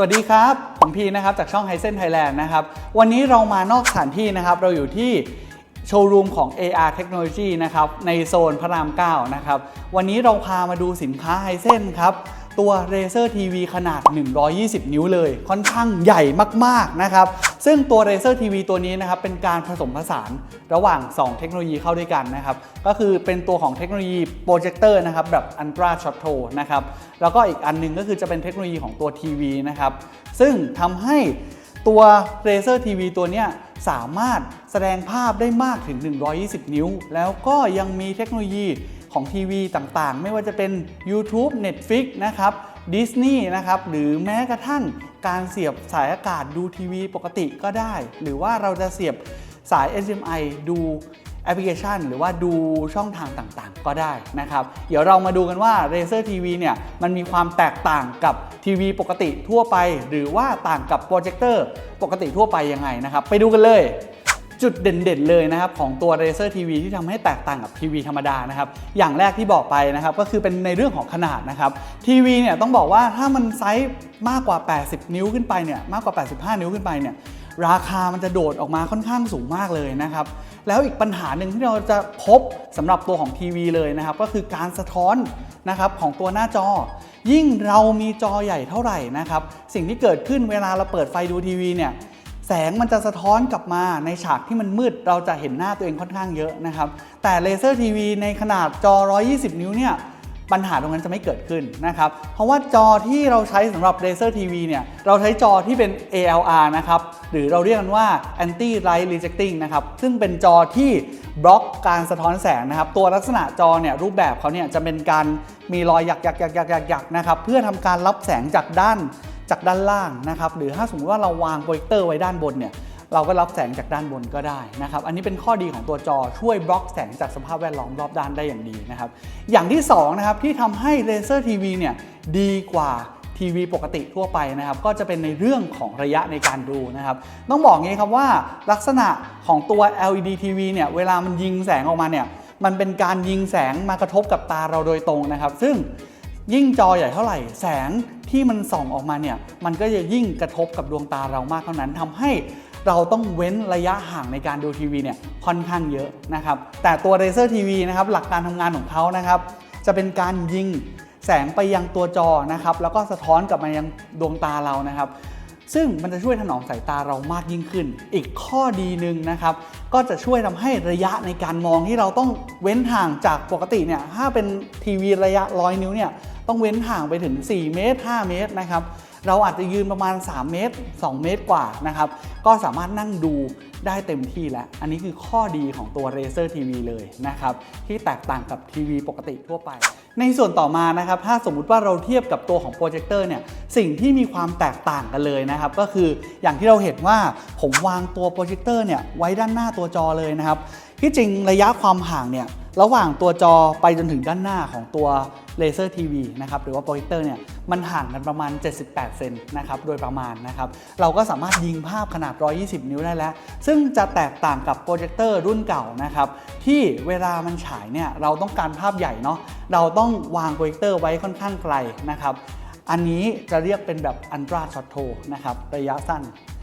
สวัสดีครับ ผมพีนะครับ จากช่องไฮเซนไทยแลนด์นะครับ วันนี้เรามานอกสถานที่นะครับ เราอยู่ที่โชว์รูมของ AR Technology นะครับ ในโซนพระราม 9 นะครับ วันนี้เราพามาดูสินค้าไฮเซนครับ ตัว Razer TV ขนาด 120 นิ้วเลย ค่อนข้างใหญ่มาก ๆ นะครับ ซึ่งตัว Razer TV ตัวนี้นะครับเป็นการผสมผสานระหว่าง 2 เทคโนโลยีเข้าด้วยกันนะครับก็คือเป็นตัวของเทคโนโลยีโปรเจคเตอร์นะครับแบบ Ultra Short t o นะครับแล้วก็อีกอันหนึงก็คือจะเป็นเทคโนโลยีของตัวทีวีนะครับซึ่งทำให้ตัว Razer TV ตัวเนี้ยสามารถแสดงภาพได้มากถึง 120 นิ้ว แล้วก็ยังมีเทคโนโลยีของทีวีต่างๆ ไม่ว่าจะเป็น YouTube Netflix นะครับ Disney นะครับหรือแม้กระทั่งการเสียบสายอากาศดูทีวีปกติก็ได้ หรือว่าเราจะเสียบสาย HDMI ดูแอปพลิเคชัน หรือว่าดูช่องทางต่างๆ ก็ได้นะครับ เดี๋ยวเรามาดูกันว่า Razer TV เนี่ยมันมีความแตกต่างกับทีวีปกติทั่วไป หรือว่าต่างกับโปรเจคเตอร์ปกติทั่วไปยังไงนะครับ ไปดูกันเลย จุดเด่นๆเลยนะครับของตัว Razer TV ที่ทำให้แตกต่างกับทีวีธรรมดานะครับอย่างแรกที่บอกไปนะครับก็คือเป็นในเรื่องของขนาดนะครับทีวีเนี่ยต้องบอกว่าถ้ามันไซส์มากกว่า 80 นิ้วขึ้นไปเนี่ยมากกว่า 85 นิ้วขึ้นไปเนี่ยราคามันจะโดดออกมาค่อนข้างสูงมากเลยนะครับ แล้วอีกปัญหาหนึ่งที่เราจะพบสำหรับตัวของทีวีเลยนะครับ ก็คือการสะท้อนนะครับของตัวหน้าจอ ยิ่งเรามีจอใหญ่เท่าไหร่นะครับ สิ่งที่เกิดขึ้นเวลาเราเปิดไฟดูทีวีเนี่ย แสงมันจะสะท้อนกลับมาในฉากที่มันมืดเราจะเห็นหน้าตัวเองค่อนข้างเยอะนะครับ แต่เลเซอร์ทีวีในขนาดจอ 120 นิ้วเนี่ยปัญหาตรงนั้นจะไม่เกิดขึ้นนะครับ เพราะว่าจอที่เราใช้สำหรับ Razer TV เนี่ยเราใช้จอที่เป็น ALR นะครับหรือเราเรียกกันว่า Anti Light Rejecting นะครับซึ่งเป็นจอที่บล็อกการสะท้อนแสงนะครับ ตัวลักษณะจอเนี่ยรูปแบบเขาเนี่ยจะเป็นการมีรอยหยักหยักหยักหยักหยักหยักนะครับเพื่อทำการรับแสงจากด้าน จากด้านล่างนะครับหรือถ้าสมมติว่าเราวางโปรเจคเตอร์ไว้ด้านบนเนี่ยเราก็รับแสงจากด้านบนก็ได้นะครับ อันนี้เป็นข้อดีของตัวจอช่วยบล็อกแสงจากสภาพแวดล้อมรอบด้านได้อย่างดีนะครับ อย่างที่2นะครับที่ทำให้ Razer TV เนี่ยดีกว่าทีวีปกติทั่วไปนะครับ ก็จะเป็นในเรื่องของระยะในการดูนะครับ ต้องบอกงี้ครับว่าลักษณะของตัว LED TV เนี่ยเวลามันยิงแสงออกมาเนี่ยมันเป็นการยิงแสงมากระทบกับตาเราโดยตรงนะครับ ซึ่งยิ่งจอใหญ่เท่าไหร่ แสง ที่มันส่องออกมาเนี่ยมันก็จะยิ่งกระทบกับดวงตาเรามากเท่านั้นทำให้เราต้องเว้นระยะห่างในการดูทีวีเนี่ยค่อนข้างเยอะนะครับแต่ตัว Razer TV นะครับหลักการทำงานของเขานะครับจะเป็นการยิงแสงไปยังตัวจอนะครับแล้วก็สะท้อนกลับมายังดวงตาเรานะครับ ซึ่งมันจะช่วยถนอมสายตาเรามากยิ่งขึ้น อีกข้อดีหนึ่งนะครับ ก็จะช่วยทำให้ระยะในการมองที่เราต้องเว้นห่างจากปกติเนี่ยถ้าเป็นทีวีระยะร้อยนิ้วเนี่ยต้องเว้นห่างไปถึง 4 เมตร 5 เมตรนะครับ เราอาจจะยืนประมาณ 3 เมตร 2 เมตรกว่านะครับ ก็สามารถนั่งดูได้เต็มที่แล้ว อันนี้คือข้อดีของตัว Razer TV เลยนะครับ ที่แตกต่างกับทีวีปกติทั่วไป ในส่วนต่อมานะครับ ถ้าสมมุติว่าเราเทียบกับตัวของโปรเจคเตอร์เนี่ย สิ่งที่มีความแตกต่างกันเลยนะครับ ก็คืออย่างที่เราเห็นว่าผมวางตัวโปรเจคเตอร์เนี่ยไว้ด้านหน้าตัวจอเลยนะครับ ที่จริงระยะความห่างเนี่ย ระหว่างตัวจอไปจนถึงด้านหน้าของตัวเลเซอร์ทีวีนะครับหรือว่าโปรเจคเตอร์เนี่ยมันห่างกันประมาณ 78 เซนนะครับโดยประมาณนะครับเราก็สามารถยิงภาพขนาด 120 นิ้วได้แล้ว ซึ่งจะแตกต่างกับโปรเจคเตอร์รุ่นเก่านะครับที่เวลามันฉายเนี่ยเราต้องการภาพใหญ่เนาะเราต้องวางโปรเจคเตอร์ไว้ค่อนข้างไกลนะครับอันนี้จะเรียกเป็นแบบ Ultra Short t o นะครับระยะสั้น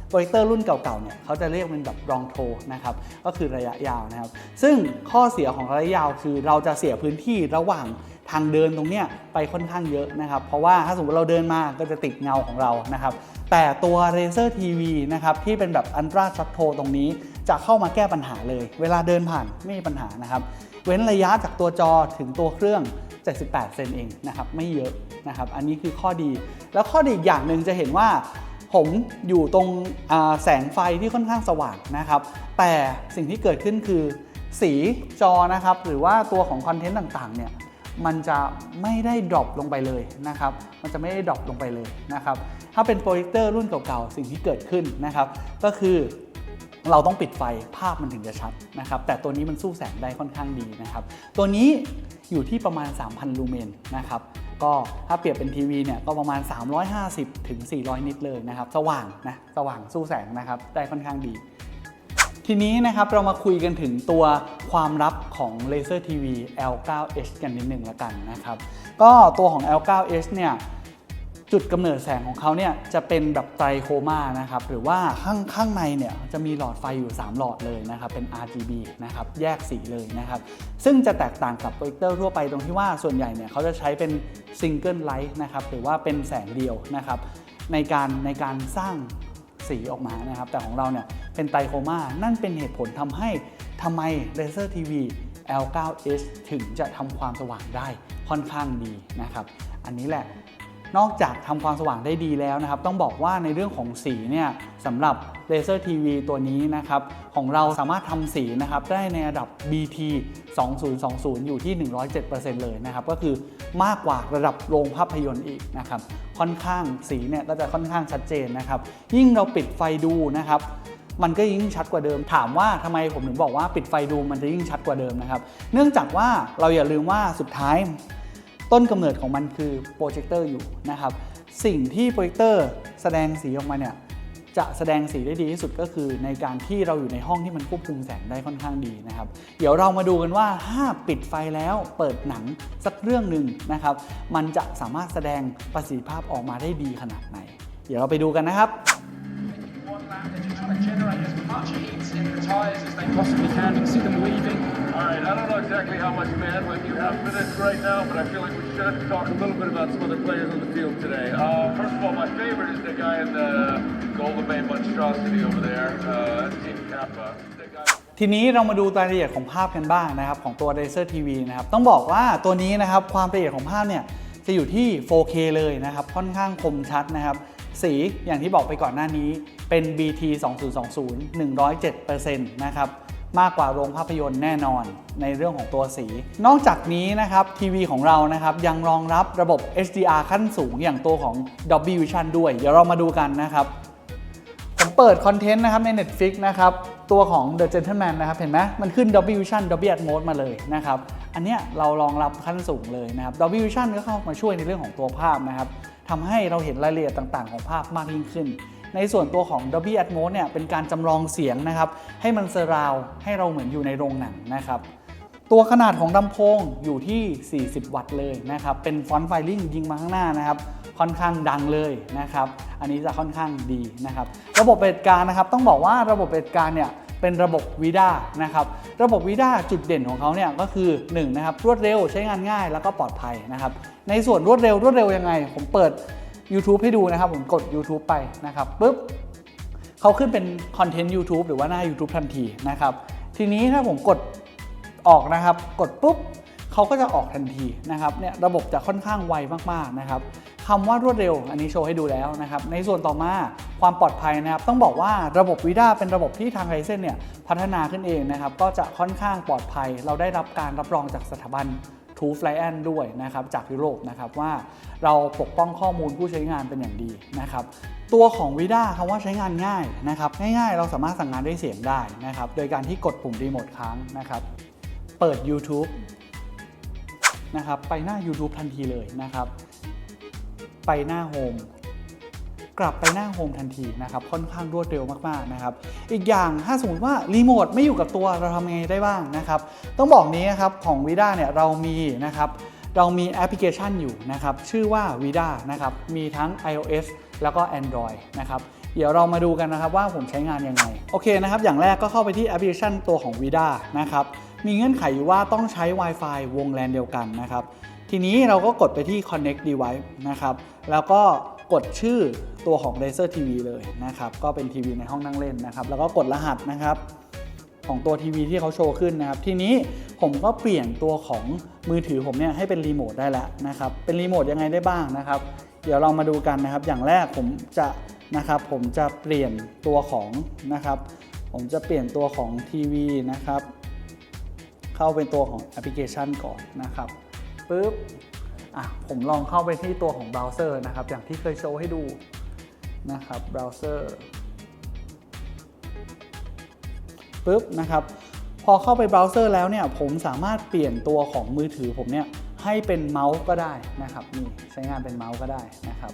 โปรเจคเตอร์รุ่นเก่าๆเนี่ยเขาจะเรียกเป็นแบบรองโทนะครับก็คือระยะยาวนะครับ ซึ่งข้อเสียของระยะยาวคือเราจะเสียพื้นที่ระหว่างทางเดินตรงเนี้ยไปค่อนข้างเยอะนะครับ เพราะว่าถ้าสมมติเราเดินมาก็จะติดเงาของเรานะครับ แต่ตัว Razer TV นะครับที่เป็นแบบ Ultra Short t o ตรงนี้จะเข้ามาแก้ปัญหาเลย เวลาเดินผ่านไม่มีปัญหานะครับ เว้นระยะจากตัวจอถึงตัวเครื่อง 78 เซนเองนะครับไม่เยอะนะครับ อันนี้คือข้อดี แล้วข้อดีอีกอย่างหนึ่งจะเห็นว่า ผมอยู่ตรงแสงไฟที่ค่อนข้างสว่างนะครับ แต่สิ่งที่เกิดขึ้นคือสีจอนะครับ หรือว่าตัวของคอนเทนต์ต่างๆเนี่ยมันจะไม่ได้ดรอปลงไปเลยนะครับ มันจะไม่ได้ดรอปลงไปเลยนะครับ ถ้าเป็นโปรเจคเตอร์รุ่นเก่าๆ สิ่งที่เกิดขึ้นนะครับ ก็คือ เราต้องปิดไฟภาพมันถึงจะชัดนะครับ แต่ตัวนี้มันสู้แสงได้ค่อนข้างดีนะครับ ตัวนี้อยู่ที่ประมาณ 3,000 ลูเมนนะครับ ก็ถ้าเปรียบเป็นทีวีเนี่ยก็ประมาณ 350 ถึง 400 นิตเลยนะครับ สว่างนะสว่างสู้แสงนะครับ ได้ค่อนข้างดี ทีนี้นะครับเรามาคุยกันถึงตัวความลับของ Laser TV L9H กันนิดหนึ่งละกันนะครับ ก็ตัวของ L9H เนี่ย จุดกำเนิดแสงของเขาเนี่ยจะเป็นแบบไตรโคมานะครับหรือว่าข้างข้างในเนี่ยจะมีหลอดไฟอยู่ 3 หลอดเลยนะครับเป็น RGB นะครับแยกสีเลยนะครับซึ่งจะแตกต่างกับโปรเจคเตอร์ทั่วไปตรงที่ว่าส่วนใหญ่เนี่ยเขาจะใช้เป็นซิงเกิลไลท์นะครับหรือว่าเป็นแสงเดียวนะครับในการในการสร้างสีออกมานะครับแต่ของเราเนี่ยเป็นไตรโคมานั่นเป็นเหตุผลทำให้ทำไมเลเซอร์ทีวี L9S ถึงจะทำความสว่างได้ค่อนข้างดีนะครับ อันนี้แหละ นอกจากทำความสว่างได้ดีแล้วนะครับ ต้องบอกว่าในเรื่องของสีเนี่ยสำหรับเลเซอร์ทีวีตัวนี้นะครับ ของเราสามารถทำสีนะครับ ได้ในระดับ BT 2020 อยู่ที่ 107%เลยนะครับ ก็คือมากกว่าระดับโรงภาพยนตร์อีกนะครับ ค่อนข้างสีเนี่ยก็จะค่อนข้างชัดเจนนะครับ ยิ่งเราปิดไฟดูนะครับมันก็ยิ่งชัดกว่าเดิม ถามว่าทำไมผมถึงบอกว่าปิดไฟดูมันจะยิ่งชัดกว่าเดิมนะครับ เนื่องจากว่าเราอย่าลืมว่าสุดท้าย ต้นกำเนิดของมันคือโปรเจคเตอร์อยู่นะครับ สิ่งที่โปรเจคเตอร์แสดงสีออกมาเนี่ยจะแสดงสีได้ดีที่สุดก็คือในการที่เราอยู่ในห้องที่มันควบคุมแสงได้ค่อนข้างดีนะครับ เดี๋ยวเรามาดูกันว่าถ้าปิดไฟแล้วเปิดหนังสักเรื่องหนึ่งนะครับ มันจะสามารถแสดงประสิทธิภาพออกมาได้ดีขนาดไหน เดี๋ยวเราไปดูกันนะครับ One lap, they're just trying to generate as much heat in the tyres as they possibly can. You can see them weaving. All right, I don't know exactly how much bandwidth you have for this right now, but I feel like we should talk a little bit about some other players on the field today. Uh, first of all, my favorite is the guy in the Golden Bay monstrosity over there. Uh, Team Kappa. ทีนี้เรามาดูรายละเอียดของภาพกันบ้างนะครับ ของตัว Razer TV นะครับ ต้องบอกว่าตัวนี้นะครับ ความละเอียดของภาพเนี่ย จะอยู่ที่ 4K เลยนะครับ ค่อนข้างคมชัดนะครับ สีอย่างที่บอกไปก่อนหน้านี้เป็น BT 2020 107%นะครับ มากกว่าโรงภาพยนตร์แน่นอนในเรื่องของตัวสี นอกจากนี้นะครับทีวีของเรานะครับยังรองรับระบบ HDR ขั้นสูงอย่างตัวของ Dolby Vision ด้วย เดี๋ยวเรามาดูกันนะครับผมเปิดคอนเทนต์นะครับใน Netflix นะครับตัวของ The Gentleman นะครับ เห็นไหมมันขึ้น Dolby Vision Dolby Atmos มาเลยนะครับ อันเนี้ยเรารองรับขั้นสูงเลยนะครับ Dolby Vision ก็เข้ามาช่วยในเรื่องของตัวภาพนะครับทำให้เราเห็นรายละเอียดต่าง ๆ ของภาพมากยิ่งขึ้น ในส่วนตัวของ Dolby Atmos เนี่ยเป็นการจำลองเสียงนะครับ ให้มันเซอร์ราวให้เราเหมือนอยู่ในโรงหนังนะครับ ตัวขนาดของลำโพงอยู่ที่ 40 วัตต์เลยนะครับ เป็นฟอนต์ไฟลิ่งยิงมาข้างหน้านะครับ ค่อนข้างดังเลยนะครับ อันนี้จะค่อนข้างดีนะครับ ระบบปฏิบัติการนะครับ ต้องบอกว่าระบบปฏิบัติการเนี่ยเป็นระบบวิดานะครับ ระบบวิดาจุดเด่นของเขาเนี่ยก็คือ1นะครับรวดเร็วใช้งานง่ายแล้วก็ปลอดภัยนะครับ ในส่วนรวดเร็วรวดเร็วยังไง ผมเปิด YouTube ให้ดูนะครับผมกด YouTube ไปนะครับปุ๊บเขาขึ้นเป็นคอนเทนต์ YouTube หรือว่าหน้า YouTube ทันทีนะครับทีนี้ถ้าผมกดออกนะครับกดปุ๊บเขาก็จะออกทันทีนะครับเนี่ยระบบจะค่อนข้างไวมากๆนะครับคำว่ารวดเร็ว อันนี้โชว์ให้ดูแล้วนะครับ ในส่วนต่อมาความปลอดภัยนะครับ ต้องบอกว่าระบบวิด้าเป็นระบบที่ทางไรเซนเนี่ยพัฒนาขึ้นเองนะครับ ก็จะค่อนข้างปลอดภัย เราได้รับการรับรองจากสถาบัน ทูฟไลแอนด้วยนะครับจากยุโรปนะครับว่าเราปกป้องข้อมูลผู้ใช้งานเป็นอย่างดีนะครับตัวของวิด้าคำว่าใช้งานง่ายนะครับง่ายๆ เราสามารถสั่งงานด้วยเสียงได้นะครับโดยการที่กดปุ่มรีโมทค้างนะครับเปิด YouTube นะครับไปหน้า YouTube ทันทีเลยนะครับไปหน้าโฮม กลับไปหน้าโฮมทันทีนะครับค่อนข้างรวดเร็วมากๆนะครับอีกอย่างถ้าสมมติว่ารีโมทไม่อยู่กับตัวเราทำยังไงได้บ้างนะครับต้องบอกนี้นะครับของ Vida เนี่ยเรามีนะครับเรามีแอปพลิเคชันอยู่นะครับชื่อว่า Vida นะครับมีทั้ง iOS แล้วก็ Android นะครับเดี๋ยวเรามาดูกันนะครับว่าผมใช้งานยังไง โอเคนะครับ อย่างแรกก็เข้าไปที่แอปพลิเคชันตัวของ Vida นะครับมีเงื่อนไขอยู่ว่าต้องใช้ Wi-Fi วง LAN เดียวกันนะครับ ทีนี้เราก็กดไปที่ connect device นะครับแล้วก็ กดชื่อตัวของ Razer TV เลยนะครับ ก็เป็นทีวีในห้องนั่งเล่นนะครับ แล้วก็กดรหัสนะครับของตัวทีวีที่เขาโชว์ขึ้นนะครับ ทีนี้ผมก็เปลี่ยนตัวของมือถือผมเนี่ยให้เป็นรีโมทได้แล้วนะครับ เป็นรีโมทยังไงได้บ้างนะครับ เดี๋ยวเรามาดูกันนะครับ อย่างแรกผมจะนะครับ ผมจะเปลี่ยนตัวของนะครับ ผมจะเปลี่ยนตัวของทีวีนะครับ เข้าเป็นตัวของแอปพลิเคชันก่อนนะครับปุ๊บ อะผมลองเข้าไปที่ตัวของเบราว์เซอร์นะครับ อย่างที่เคยโชว์ให้ดูนะครับเบราว์เซอร์ปุ๊บนะครับ พอเข้าไปเบราว์เซอร์แล้วเนี่ย ผมสามารถเปลี่ยนตัวของมือถือผมเนี่ยให้เป็นเมาส์ก็ได้นะครับนี่ใช้งานเป็นเมาส์ก็ได้นะครับ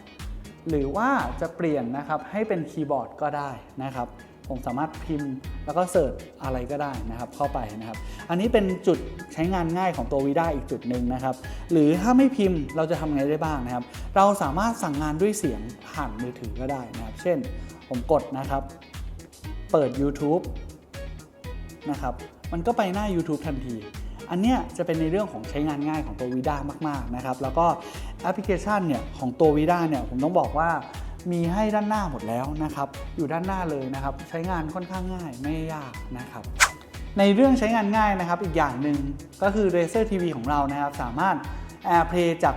หรือว่าจะเปลี่ยนนะครับให้เป็นคีย์บอร์ดก็ได้นะครับ ผมสามารถพิมพ์แล้วก็เสิร์ชอะไรก็ได้นะครับเข้าไปนะครับ อันนี้เป็นจุดใช้งานง่ายของตัว Vida อีกจุดหนึ่งนะครับ หรือถ้าไม่พิมพ์เราจะทำไงได้บ้างนะครับ เราสามารถสั่งงานด้วยเสียงผ่านมือถือก็ได้นะครับ เช่นผมกดนะครับ เปิด YouTube นะครับ มันก็ไปหน้า YouTube ทันทีอันเนี้ยจะเป็นในเรื่องของใช้งานง่ายของตัว Vida มาก ๆ นะครับ แล้วก็แอปพลิเคชันเนี่ยของตัว Vida เนี่ยผมต้องบอกว่า มีให้ด้านหน้าหมดแล้วนะครับ อยู่ด้านหน้าเลยนะครับ ใช้งานค่อนข้างง่ายไม่ยากนะครับ ในเรื่องใช้งานง่ายนะครับ อีกอย่างหนึ่งก็คือ Razer TV ของเรานะครับ สามารถ AirPlay จาก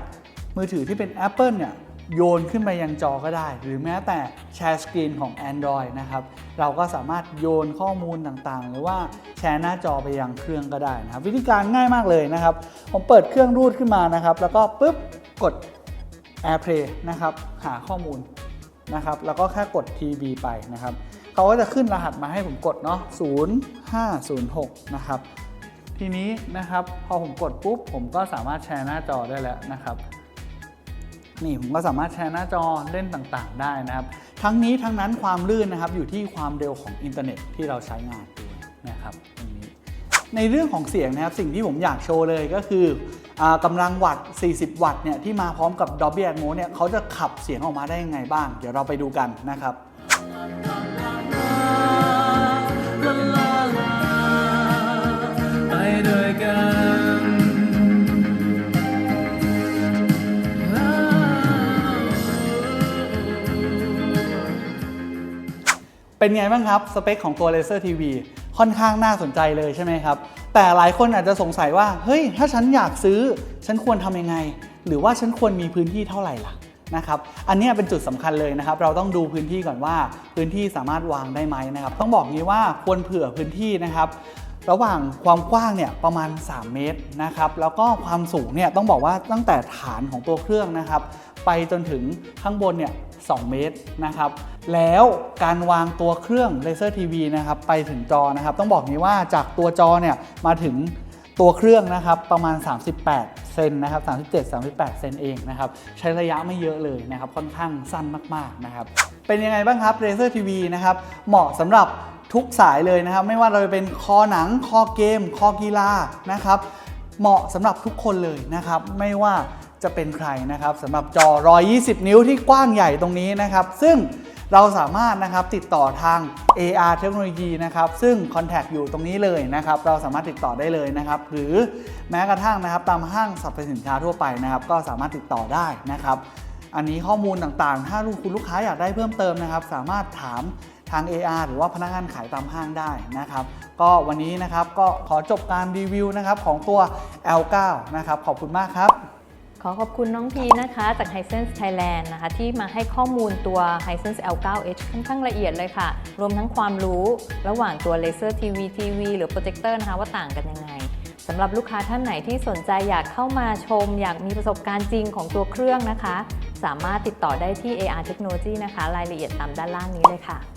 มือถือที่เป็น Apple เนี่ยโยนขึ้นไปยังจอก็ได้ หรือแม้แต่แชร์สกรีนของ Android นะครับ เราก็สามารถโยนข้อมูลต่างๆ หรือว่าแชร์หน้าจอไปยังเครื่องก็ได้นะครับ วิธีการง่ายมากเลยนะครับ ผมเปิดเครื่องรูดขึ้นมานะครับ แล้วก็ปุ๊บกด AirPlay นะครับ หาข้อมูล นะครับแล้วก็แค่กด TB ไปนะครับเขาก็จะขึ้นรหัสมาให้ผมกดเนาะ0506 นะครับ ทีนี้นะครับพอผมกดปุ๊บ ผมก็สามารถแชร์หน้าจอได้แล้วนะครับนี่ผมก็สามารถแชร์หน้าจอเล่นต่างๆ ได้นะครับ ทั้งนี้ทั้งนั้นความลื่นนะครับอยู่ที่ความเร็วของอินเทอร์เน็ตที่เราใช้งานด้วยนะครับ ในเรื่องของเสียงนะครับสิ่งที่ผมอยากโชว์เลยก็คืออกำลังวัตต์ 40 วัตต์เนี่ยที่มาพร้อมกับ Dolby Atmos เนี่ยเขาจะขับเสียงออกมาได้ยังไงบ้าง เดี๋ยวเราไปดูกันนะครับไปด้วยกันเป็นไงบ้างครับ สเปคของตัว Razer TV ค่อนข้างน่าสนใจเลยใช่ไหมครับ แต่หลายคนอาจจะสงสัยว่า เฮ้ย ถ้าฉันอยากซื้อ ฉันควรทำยังไง หรือว่าฉันควรมีพื้นที่เท่าไหร่ล่ะนะครับ อันนี้เป็นจุดสำคัญเลยนะครับ เราต้องดูพื้นที่ก่อนว่าพื้นที่สามารถวางได้ไหมนะครับ ต้องบอกงี้ว่าควรเผื่อพื้นที่นะครับ ระหว่างความกว้างเนี่ยประมาณ 3 เมตรนะครับ แล้วก็ความสูงเนี่ยต้องบอกว่าตั้งแต่ฐานของตัวเครื่องนะครับ ไปจนถึงข้างบนเนี่ย 2 เมตรนะครับ แล้วการวางตัวเครื่อง Laser TV นะครับไปถึงจอนะครับ ต้องบอกนี้ว่าจากตัวจอเนี่ยมาถึงตัวเครื่องนะครับประมาณ 38 เซนนะครับ 37 38 เซนเองนะครับ ใช้ระยะไม่เยอะเลยนะครับ ค่อนข้างสั้นมากๆนะครับ เป็นยังไงบ้างครับ Razer TV นะครับ เหมาะสำหรับทุกสายเลยนะครับ ไม่ว่าเราจะเป็นคอหนัง คอเกม คอกีฬานะครับ เหมาะสำหรับทุกคนเลยนะครับ ไม่ว่า จะเป็นใครนะครับสำหรับจอ 120 นิ้วที่กว้างใหญ่ตรงนี้นะครับ ซึ่งเราสามารถนะครับติดต่อทาง AR เทคโนโลยีนะครับ ซึ่ง Contact อยู่ตรงนี้เลยนะครับ เราสามารถติดต่อได้เลยนะครับ หรือแม้กระทั่งนะครับ ตามห้างสรรพสินค้าทั่วไปนะครับ ก็สามารถติดต่อได้นะครับ อันนี้ข้อมูลต่างๆ ถ้าลูกคุณลูกค้าอยากได้เพิ่มเติมนะครับ สามารถถามทาง AR หรือว่าพนักงานขายตามห้างได้นะครับ ก็วันนี้นะครับก็ขอจบการรีวิวนะครับของตัว L9 นะครับขอบคุณมากครับ ขอขอบคุณน้องพีนะคะจาก Hisense Thailand นะคะที่มาให้ข้อมูลตัว Hisense L9H ค่อนข้างละเอียดเลยค่ะ รวมทั้งความรู้ระหว่างตัว Laser TV TV หรือโปรเจคเตอร์นะคะว่าต่างกันยังไงสำหรับลูกค้าท่านไหนที่สนใจอยากเข้ามาชม อยากมีประสบการณ์จริงของตัวเครื่องนะคะ สามารถติดต่อได้ที่ AR Technology นะคะ รายละเอียดตามด้านล่างนี้เลยค่ะ